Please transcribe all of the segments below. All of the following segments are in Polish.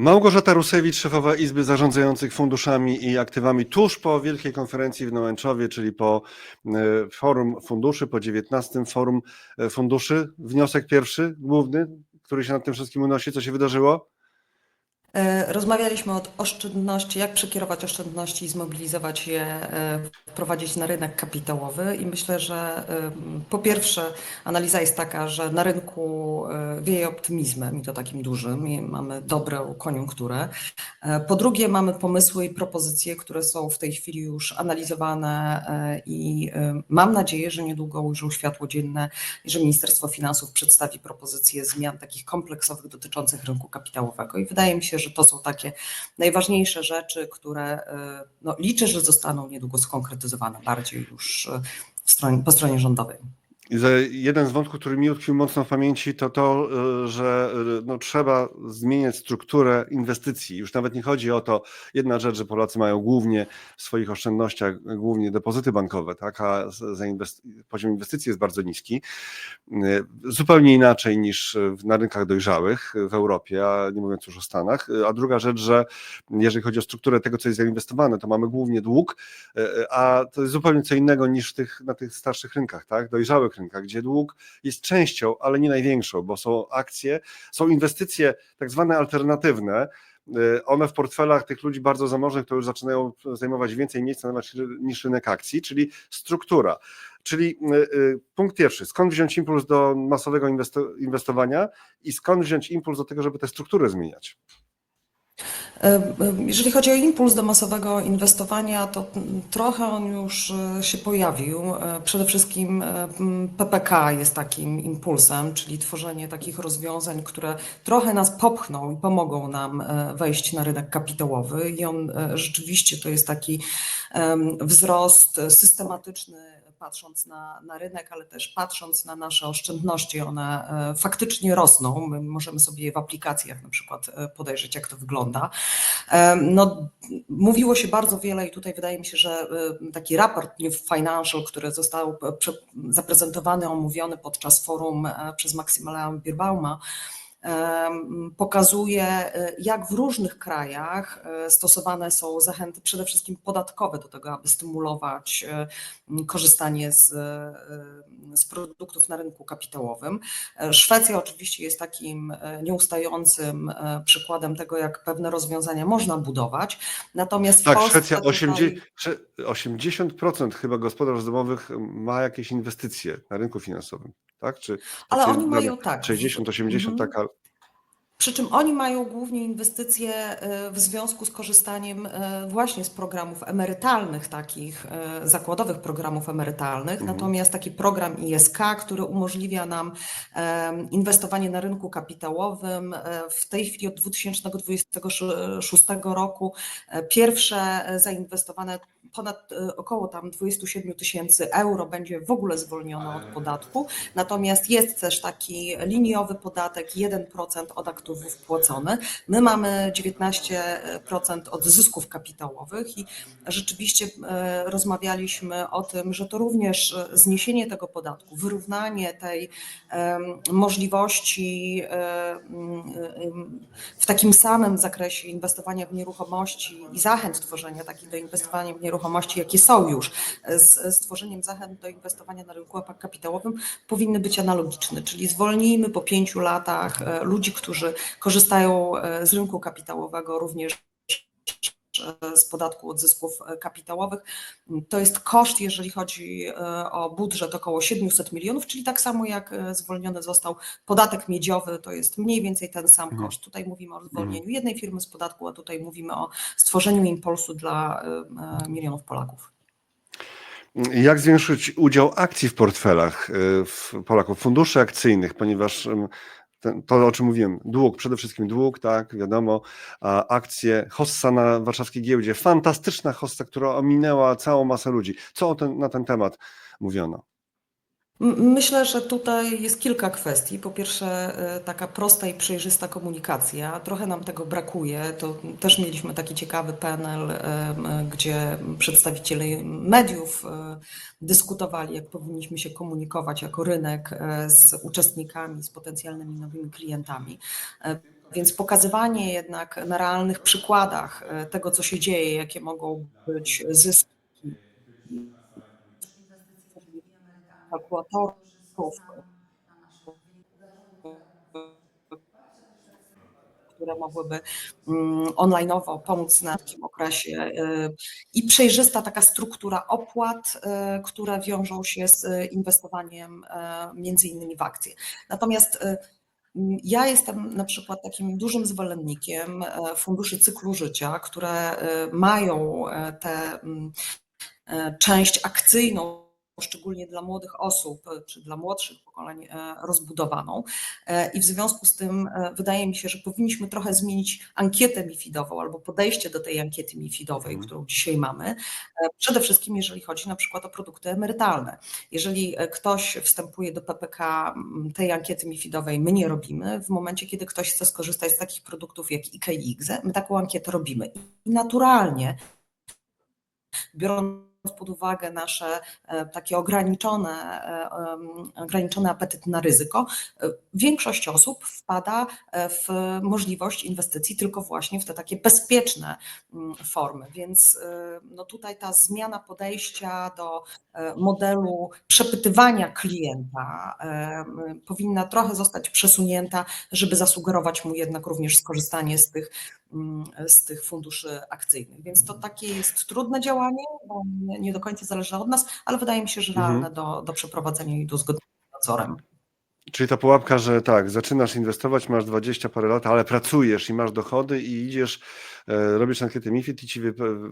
Małgorzata Rusewicz, szefowa Izby Zarządzających Funduszami i Aktywami, tuż po wielkiej konferencji w Nałęczowie, czyli po e, forum funduszy, po 19 forum funduszy. Wniosek pierwszy, główny, który się nad tym wszystkim unosi, co się wydarzyło? E, Rozmawialiśmy o oszczędności, jak przekierować oszczędności i zmobilizować je, e, wprowadzić na rynek kapitałowy. I myślę, że e, po pierwsze analiza jest taka, że na rynku wieje optymizmem i to takim dużym i mamy dobrą koniunkturę. Po drugie mamy pomysły i propozycje, które są w tej chwili już analizowane i mam nadzieję, że niedługo ujrzą światło dzienne i że Ministerstwo Finansów przedstawi propozycje zmian takich kompleksowych dotyczących rynku kapitałowego. I wydaje mi się, że to są takie najważniejsze rzeczy, które e, no, liczę, że zostaną niedługo skonkretyzowane bardziej już e, stronie, po stronie rządowej. Jeden z wątków, który mi utkwił mocno w pamięci, to to, y, że y, no, trzeba zmieniać strukturę inwestycji. Już nawet nie chodzi o to, jedna rzecz, że Polacy mają głównie w swoich oszczędnościach głównie depozyty bankowe, tak, a poziom inwestycji jest bardzo niski. Zupełnie inaczej niż na rynkach dojrzałych w Europie, a nie mówiąc już o Stanach. A druga rzecz, że jeżeli chodzi o strukturę tego, co jest zainwestowane, to mamy głównie dług, a to jest zupełnie co innego niż tych, na tych starszych rynkach, tak, dojrzałych rynkach, gdzie dług jest częścią, ale nie największą, bo są akcje, są inwestycje tak zwane alternatywne, y, one w portfelach tych ludzi bardzo zamożnych to już zaczynają zajmować więcej miejsca niż rynek akcji, czyli struktura. Czyli y, y, punkt pierwszy, skąd wziąć impuls do masowego inwesto- inwestowania i skąd wziąć impuls do tego, żeby te struktury zmieniać? Jeżeli chodzi o impuls do masowego inwestowania, to trochę on już e, się pojawił. E, Przede wszystkim e, PPK jest takim impulsem, czyli tworzenie takich rozwiązań, które trochę nas popchną i pomogą nam wejść na rynek kapitałowy. I on rzeczywiście to jest taki wzrost systematyczny patrząc na, na rynek, ale też patrząc na nasze oszczędności, one e, faktycznie rosną. My możemy sobie je w aplikacjach na przykład e, podejrzeć, jak to wygląda. Em, No, mówiło się bardzo wiele i tutaj wydaje mi się, że e, taki raport New Financial, który został e, zaprezentowany, omówiony podczas forum e, przez Maksymiliana Birbauma, pokazuje, e, jak w różnych krajach e, stosowane są zachęty przede wszystkim podatkowe do tego, aby stymulować e, korzystanie z, z produktów na rynku kapitałowym. Szwecja oczywiście jest takim nieustającym przykładem tego, jak pewne rozwiązania można budować. Natomiast Tak, Polsce Szwecja tutaj- 80%, sze- 80% chyba gospodarstw domowych ma jakieś inwestycje na rynku finansowym, tak? Czy Ale oni mają tak. 60, 80, Mhm. taka. Przy czym oni mają głównie inwestycje e, w związku z korzystaniem e, właśnie z programów emerytalnych, takich e, zakładowych programów emerytalnych. Mhm. Natomiast taki program ISK, który umożliwia nam inwestowanie na rynku kapitałowym, w tej chwili od 2026 roku pierwsze zainwestowane ponad około tam 27 tysięcy euro będzie w ogóle zwolnione od podatku. Natomiast jest też taki liniowy podatek 1% od płacony. My mamy 19% od zysków kapitałowych i rzeczywiście e, rozmawialiśmy o tym, że to również e, zniesienie tego podatku, wyrównanie tej możliwości e, w takim samym zakresie inwestowania w nieruchomości i zachęt tworzenia takich do inwestowania w nieruchomości, jakie są już, z stworzeniem zachęt do inwestowania na rynku kapitałowym powinny być analogiczne, czyli zwolnijmy po pięciu latach ludzi, którzy korzystają e, z rynku kapitałowego również e, z podatku od zysków e, kapitałowych. To jest koszt, jeżeli chodzi o budżet, około 700 milionów, czyli tak samo jak zwolniony został podatek miedziowy, to jest mniej więcej ten sam Mhm. koszt. Tutaj mówimy o zwolnieniu jednej firmy z podatku, a tutaj mówimy o stworzeniu impulsu dla milionów Polaków. Jak zwiększyć udział akcji w portfelach w Polaków, funduszy akcyjnych, ponieważ ten, to, o czym mówiłem, dług, przede wszystkim dług, tak, wiadomo, a akcje, hossa na warszawskiej giełdzie, fantastyczna hossa, która ominęła całą masę ludzi. Co ten, na ten temat mówiono? Myślę, że tutaj jest kilka kwestii. Po pierwsze, e, taka prosta i przejrzysta komunikacja. Trochę nam tego brakuje. To też mieliśmy taki ciekawy panel, e, gdzie przedstawiciele mediów e, dyskutowali, jak powinniśmy się komunikować jako rynek z uczestnikami, z potencjalnymi nowymi klientami. Więc pokazywanie jednak na realnych przykładach tego, co się dzieje, jakie mogą być zyski kalkulatorów, które mogłyby mm, online'owo pomóc na takim okresie y, i przejrzysta taka struktura opłat, y, które wiążą się z y, inwestowaniem między innymi w akcje. Natomiast ja jestem na przykład takim dużym zwolennikiem funduszy cyklu życia, które mają tę mm, część akcyjną, szczególnie dla młodych osób e, czy dla młodszych pokoleń e, rozbudowaną. E, I w związku z tym wydaje mi się, że powinniśmy trochę zmienić ankietę MIFIDową albo podejście do tej ankiety MIFIDowej, Mhm. którą dzisiaj mamy. Przede wszystkim, jeżeli chodzi na przykład o produkty emerytalne. Jeżeli ktoś wstępuje do PPK, tej ankiety MIFIDowej my nie robimy. W momencie, kiedy ktoś chce skorzystać z takich produktów jak IKX, my taką ankietę robimy. I naturalnie, biorąc pod uwagę nasze e, takie ograniczone, e, ograniczony apetyt na ryzyko, e, większość osób wpada w możliwość inwestycji tylko właśnie w te takie bezpieczne mm, formy. Więc no tutaj ta zmiana podejścia do modelu przepytywania klienta powinna trochę zostać przesunięta, żeby zasugerować mu jednak również skorzystanie z tych z tych funduszy akcyjnych. Więc to takie jest trudne działanie, bo nie- do końca zależy od nas, ale wydaje mi się, że Mhm. realne do, do przeprowadzenia i do uzgodnienia z nadzorem. Czyli ta pułapka, że tak, zaczynasz inwestować, masz 20 parę lat, ale pracujesz i masz dochody i idziesz, e, robisz ankietę MiFID i ci wy, wy,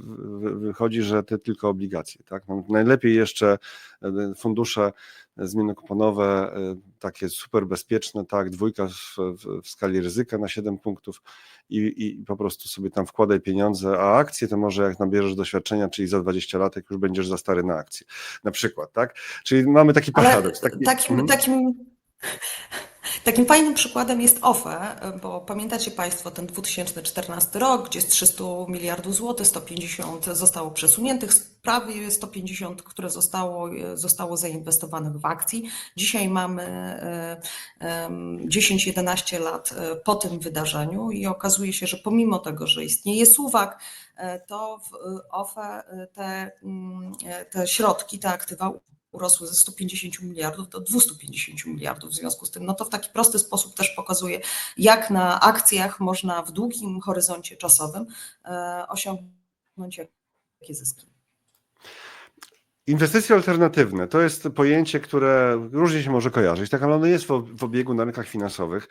wychodzi, że ty tylko obligacje. Tak? No, najlepiej jeszcze e, fundusze zmiennokuponowe, e, takie super bezpieczne, tak, dwójka w, w, skali ryzyka na 7 punktów i, i po prostu sobie tam wkładaj pieniądze, a akcje to może jak nabierzesz doświadczenia, czyli za 20 lat, jak już będziesz za stary na akcje. Na przykład, tak? Czyli mamy taki paradoks. Taki, takim, Mhm. takim, takim fajnym przykładem jest OFE, bo pamiętacie Państwo ten 2014 rok, gdzie z 300 miliardów złotych 150 zostało przesuniętych, prawie 150, które zostało, zostało zainwestowanych w akcji. Dzisiaj mamy e, em, 10-11 lat e, po tym wydarzeniu i okazuje się, że pomimo tego, że istnieje suwak, e, to w OFE e, te, mm, te środki, te aktywa urosły ze 150 miliardów do 250 miliardów. W związku z tym, no to w taki prosty sposób też pokazuje, jak na akcjach można w długim horyzoncie czasowym e, osiągnąć jakie zyski. Inwestycje alternatywne to jest pojęcie, które różnie się może kojarzyć, tak, ale ono jest w, obiegu na rynkach finansowych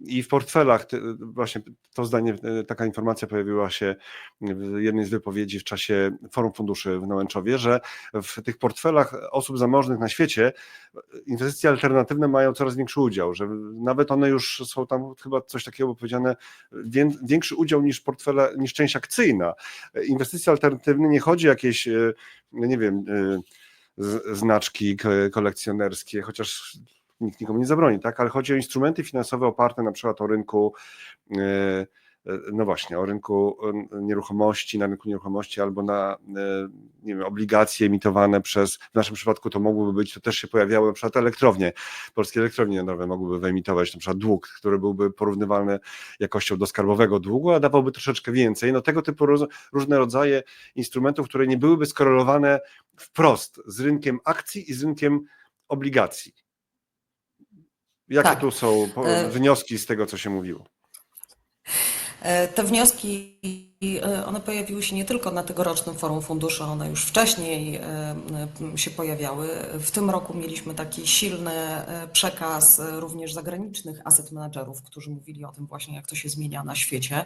i w portfelach, właśnie to zdanie, e, taka informacja pojawiła się w jednej z wypowiedzi w czasie Forum Funduszy w Nałęczowie, że w tych portfelach osób zamożnych na świecie inwestycje alternatywne mają coraz większy udział, że nawet one już są tam chyba coś takiego powiedziane, wię- większy udział niż portfele, niż część akcyjna. Inwestycje alternatywne nie chodzi o jakieś, e, nie wiem, z- znaczki ko- kolekcjonerskie, chociaż nikt nikomu nie zabroni, tak? Ale chodzi o instrumenty finansowe oparte na przykład o rynku, e, no właśnie, o rynku e, nieruchomości, na rynku nieruchomości albo na e, nie wiem, obligacje emitowane przez, w naszym przypadku to mogłyby być, to też się pojawiały na przykład elektrownie, polskie elektrownie jądrowe mogłyby wyemitować na przykład dług, który byłby porównywalny jakością do skarbowego długu, a dawałby troszeczkę więcej. No tego typu roz, różne rodzaje instrumentów, które nie byłyby skorelowane wprost z rynkiem akcji i z rynkiem obligacji. Jakie Tak. tu są E- wnioski z tego, co się mówiło? E, Te wnioski, e, one pojawiły się nie tylko na tegorocznym forum funduszy, one już wcześniej e, się pojawiały. W tym roku mieliśmy taki silny przekaz również zagranicznych asset managerów, którzy mówili o tym właśnie, jak to się zmienia na świecie.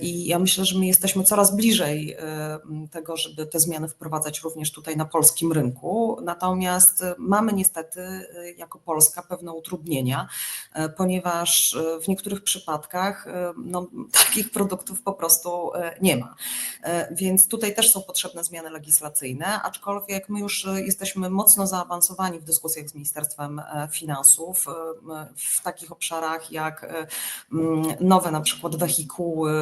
I ja myślę, że my jesteśmy coraz bliżej e, tego, żeby te zmiany wprowadzać również tutaj na polskim rynku. Natomiast mamy niestety e, jako Polska pewne utrudnienia, e, ponieważ w niektórych przypadkach no, takich produktów po prostu nie ma. Więc tutaj też są potrzebne zmiany legislacyjne, aczkolwiek my już jesteśmy mocno zaawansowani w dyskusjach z Ministerstwem Finansów w takich obszarach jak nowe na przykład wehikuły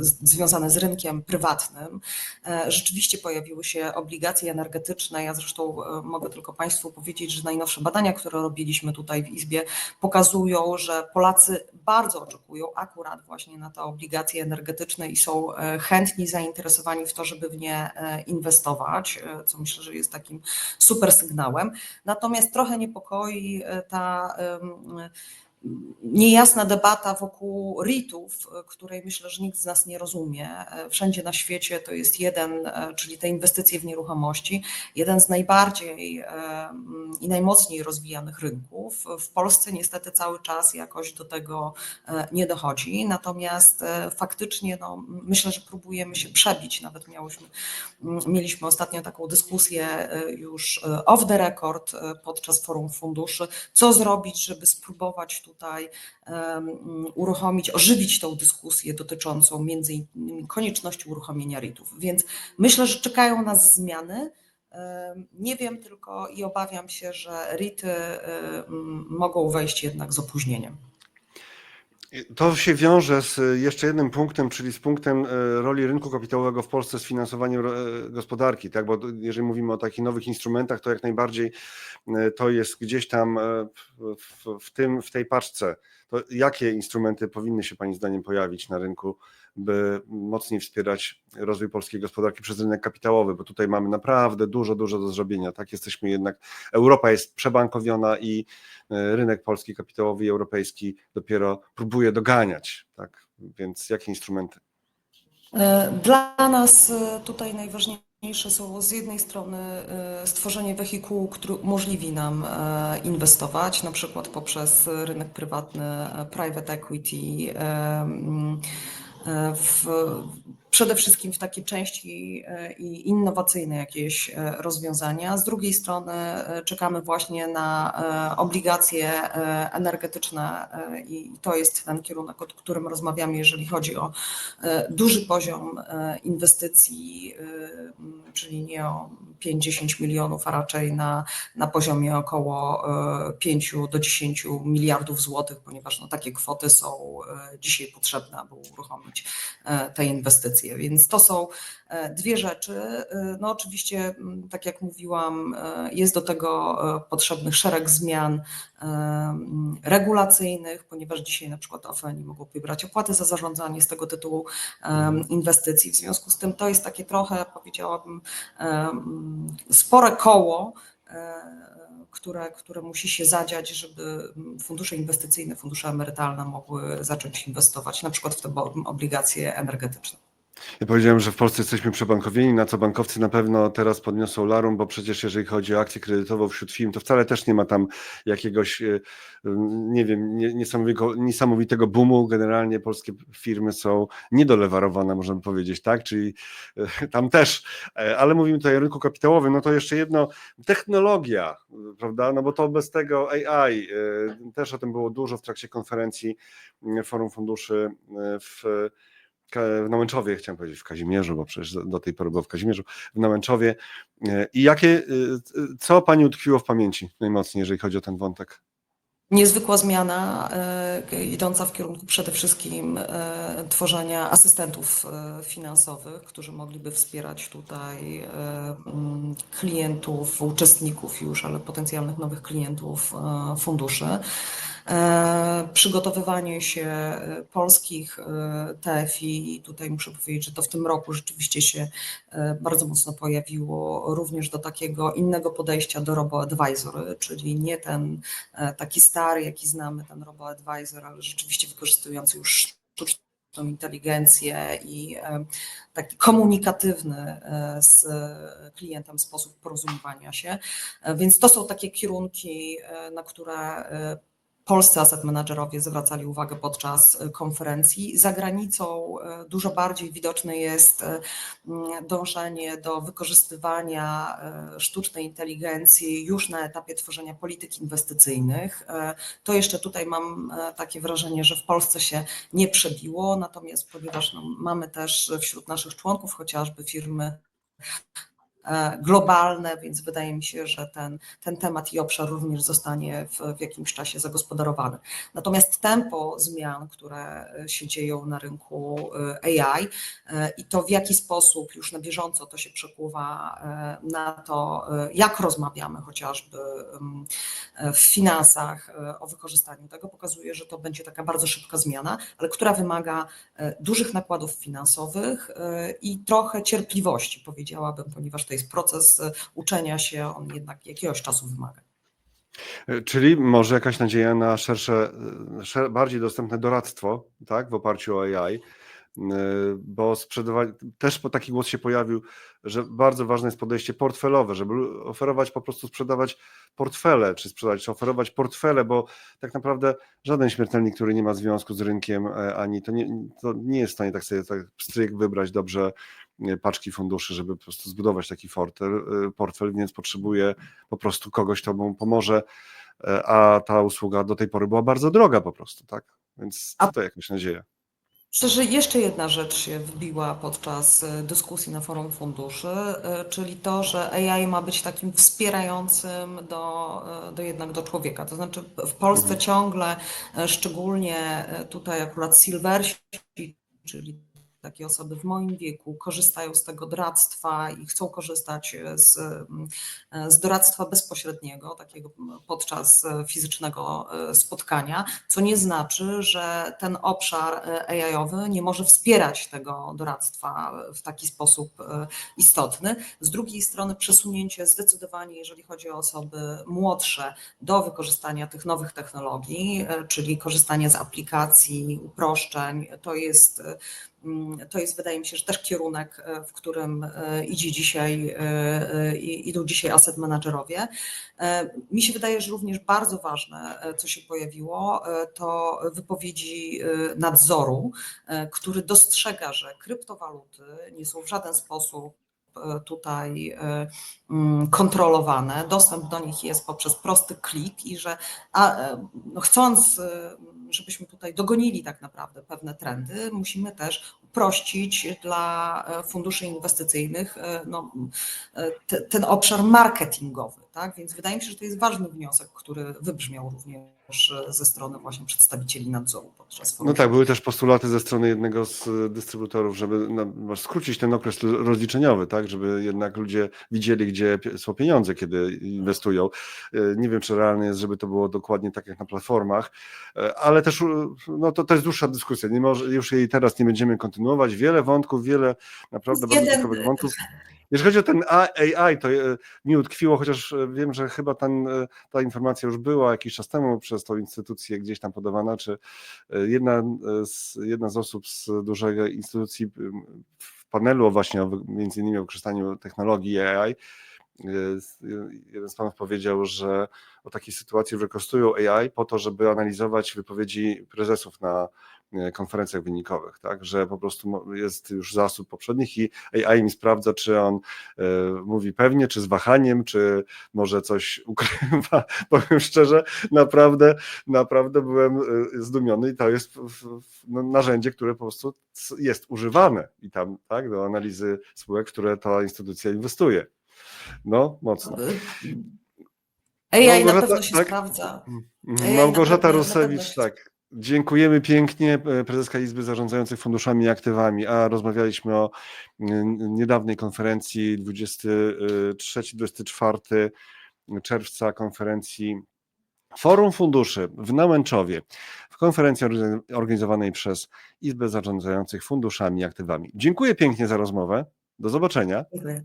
związane z rynkiem prywatnym. E, Rzeczywiście pojawiły się obligacje energetyczne. Ja zresztą e, mogę tylko Państwu powiedzieć, że najnowsze badania, które robiliśmy tutaj w Izbie, pokazują, że Polacy bardzo oczekują akurat właśnie na te obligacje energetyczne i są e, chętni zainteresowani w to, żeby w nie inwestować, co myślę, że jest takim super sygnałem. Natomiast trochę niepokoi ta niejasna debata wokół REIT-ów, e, której myślę, że nikt z nas nie rozumie. E, Wszędzie na świecie to jest jeden, e, czyli te inwestycje w nieruchomości, jeden z najbardziej mm, i najmocniej rozwijanych rynków. W Polsce niestety cały czas jakoś do tego nie dochodzi, natomiast faktycznie no, myślę, że próbujemy się przebić. Nawet miałyśmy, mieliśmy ostatnio taką dyskusję już off the record podczas forum funduszy, co zrobić, żeby spróbować tutaj uruchomić, ożywić tą dyskusję dotyczącą między innymi konieczności uruchomienia REIT-ów. Więc myślę, że czekają nas zmiany. Nie wiem tylko i obawiam się, że REIT-y em, mogą wejść jednak z opóźnieniem. To się wiąże z jeszcze jednym punktem, czyli z punktem e, roli rynku kapitałowego w Polsce z finansowaniem e, gospodarki, tak? Bo jeżeli mówimy o takich nowych instrumentach, to jak najbardziej e, to jest gdzieś tam e, w, w tym, w tej paczce. To jakie instrumenty powinny się Pani zdaniem pojawić na rynku, by mocniej wspierać rozwój polskiej gospodarki przez rynek kapitałowy? Bo tutaj mamy naprawdę dużo, dużo do zrobienia. Tak, jesteśmy jednak, Europa jest przebankowiona i e, rynek polski kapitałowy i europejski dopiero próbuje doganiać, tak? Więc jakie instrumenty? E, Dla nas e, tutaj najważniejsze są z jednej strony e, stworzenie wehikułu, który umożliwi nam e, inwestować, na przykład poprzez rynek prywatny, e, private equity, mm, w, przede wszystkim w takie części e, i innowacyjne jakieś e, rozwiązania. Z drugiej strony e, czekamy właśnie na obligacje energetyczne i to jest ten kierunek, o którym rozmawiamy, jeżeli chodzi o duży poziom inwestycji, czyli nie o 5-10 milionów, a raczej na, na poziomie około e, 5 do 10 miliardów złotych, ponieważ no, takie kwoty są dzisiaj potrzebne, aby uruchomić te inwestycje. Więc to są e, dwie rzeczy. E, No oczywiście, m, tak jak mówiłam, e, jest do tego potrzebnych szereg zmian e, m, regulacyjnych, ponieważ dzisiaj na przykład OFE nie mogą pobierać opłaty za zarządzanie z tego tytułu em, inwestycji. W związku z tym to jest takie trochę, powiedziałabym, em, spore koło, które, które musi się zadziać, żeby fundusze inwestycyjne, fundusze emerytalne mogły zacząć inwestować na przykład w te obligacje energetyczne. Ja powiedziałem, że w Polsce jesteśmy przebankowieni, na co bankowcy na pewno teraz podniosą larum, bo przecież jeżeli chodzi o akcję kredytową wśród firm, to wcale też nie ma tam jakiegoś, e, nie wiem, nie- niesamowitego, niesamowitego boomu. Generalnie polskie firmy są niedolewarowane, można by powiedzieć, tak? Czyli e, tam też, e, ale mówimy tutaj o rynku kapitałowym, no to jeszcze jedno, technologia, prawda? No bo to bez tego AI, też o tym było dużo w trakcie konferencji Forum Funduszy w w Nałęczowie, chciałem powiedzieć w Kazimierzu, bo przecież do tej pory było w Kazimierzu, w Nałęczowie. E, I jakie, e, co Pani utkwiło w pamięci najmocniej, jeżeli chodzi o ten wątek? Niezwykła zmiana, e, idąca w kierunku przede wszystkim tworzenia asystentów finansowych, którzy mogliby wspierać tutaj mm, klientów, uczestników już, ale potencjalnych nowych klientów funduszy. E, Przygotowywanie się e, polskich e, TFI, i tutaj muszę powiedzieć, że to w tym roku rzeczywiście się bardzo mocno pojawiło, również do takiego innego podejścia do robo-advisor, czyli nie ten taki stary, jaki znamy, ten robo-advisor, ale rzeczywiście wykorzystujący już sztuczną inteligencję i taki komunikatywny z klientem sposób porozumiewania się. Więc to są takie kierunki, na które polscy asset managerowie zwracali uwagę podczas e, konferencji. Za granicą e, dużo bardziej widoczne jest e, m, dążenie do wykorzystywania sztucznej inteligencji już na etapie tworzenia polityk inwestycyjnych. To jeszcze tutaj mam takie wrażenie, że w Polsce się nie przebiło, natomiast ponieważ no, mamy też wśród naszych członków chociażby firmy globalne, więc wydaje mi się, że ten, ten temat i obszar również zostanie w, w jakimś czasie zagospodarowany. Natomiast tempo zmian, które się dzieją na rynku e, AI e, i to w jaki sposób już na bieżąco to się przekuwa e, na to, e, jak rozmawiamy chociażby e, w finansach e, o wykorzystaniu tego, pokazuje, że to będzie taka bardzo szybka zmiana, ale która wymaga e, dużych nakładów finansowych e, i trochę cierpliwości, powiedziałabym, ponieważ to jest proces e, uczenia się, on jednak jakiegoś czasu wymaga. E, Czyli może jakaś nadzieja na szersze, e, bardziej dostępne doradztwo, tak, w oparciu o AI, bo sprzedawanie, też taki głos się pojawił, że bardzo ważne jest podejście portfelowe, żeby oferować po prostu sprzedawać portfele, czy sprzedać, czy oferować portfele, bo tak naprawdę żaden śmiertelnik, który nie ma związku z rynkiem, ani to nie, to nie jest w stanie tak sobie tak stryk wybrać dobrze paczki funduszy, żeby po prostu zbudować taki fortel, e, portfel, więc potrzebuje po prostu kogoś, kto mu pomoże, e, a ta usługa do tej pory była bardzo droga po prostu, tak? Więc tutaj jakaś nadzieja. Myślę, że jeszcze jedna rzecz się wbiła podczas e, dyskusji na forum funduszy, czyli to, że AI ma być takim wspierającym do, do jednak do człowieka. To znaczy w Polsce Mhm. ciągle, szczególnie tutaj akurat silversi, czyli takie osoby w moim wieku korzystają z tego doradztwa i chcą korzystać z, e, z doradztwa bezpośredniego, takiego podczas fizycznego e, spotkania, co nie znaczy, że ten obszar e, AI-owy nie może wspierać tego doradztwa w taki sposób istotny. Z drugiej strony przesunięcie zdecydowanie, jeżeli chodzi o osoby młodsze, do wykorzystania tych nowych technologii, czyli korzystanie z aplikacji, uproszczeń, to jest to jest, wydaje mi się, że też kierunek, e, w którym e, idzie dzisiaj, e, idą dzisiaj asset managerowie. Mi się wydaje, że również bardzo ważne, co się pojawiło, to wypowiedzi nadzoru, który dostrzega, że kryptowaluty nie są w żaden sposób tutaj mm, kontrolowane. Dostęp do nich jest poprzez prosty klik i że a, no chcąc, żebyśmy tutaj dogonili tak naprawdę pewne trendy, musimy też uprościć dla e, funduszy inwestycyjnych e, no, e, te, ten obszar marketingowy. Tak? Więc wydaje mi się, że to jest ważny wniosek, który wybrzmiał również ze strony właśnie przedstawicieli nadzoru podczas forum. No tak, były też postulaty ze strony jednego z dystrybutorów, żeby no, skrócić ten okres rozliczeniowy, tak, żeby jednak ludzie widzieli, gdzie są pieniądze, kiedy inwestują. Nie wiem, czy realne jest, żeby to było dokładnie tak jak na platformach, y, ale też y, no, to, to jest dłuższa dyskusja. Nie może, już jej teraz nie będziemy kontynuować. Wiele wątków, wiele naprawdę bardzo ciekawych wątków. Jeżeli chodzi o ten AI, to e, mi utkwiło, chociaż e, wiem, że chyba ten, e, ta informacja już była jakiś czas temu przez tą instytucję gdzieś tam podawana, czy e, jedna e, z, jedna z osób z dużej instytucji w panelu właśnie o, między innymi o wykorzystaniu technologii AI, e, jeden z panów powiedział, że o takiej sytuacji wykorzystują AI po to, żeby analizować wypowiedzi prezesów na e, konferencjach wynikowych, tak, że po prostu jest już zasób poprzednich i AI mi sprawdza, czy on e, mówi pewnie, czy z wahaniem, czy może coś ukrywa. Powiem szczerze, naprawdę, naprawdę byłem zdumiony i to jest no, narzędzie, które po prostu jest używane i tam, tak, do analizy spółek, w które ta instytucja inwestuje. No, mocno. AI na Małgorzata, pewno się tak? sprawdza. Mhm. Ej, Małgorzata na na Rusewicz, tak. Dziękujemy pięknie, e, prezeska Izby Zarządzających Funduszami i Aktywami, a rozmawialiśmy o niedawnej konferencji 23-24 czerwca konferencji Forum Funduszy w Nałęczowie, w konferencji organiz- organizowanej przez Izbę Zarządzających Funduszami i Aktywami. Dziękuję pięknie za rozmowę. Do zobaczenia. Dziękuję.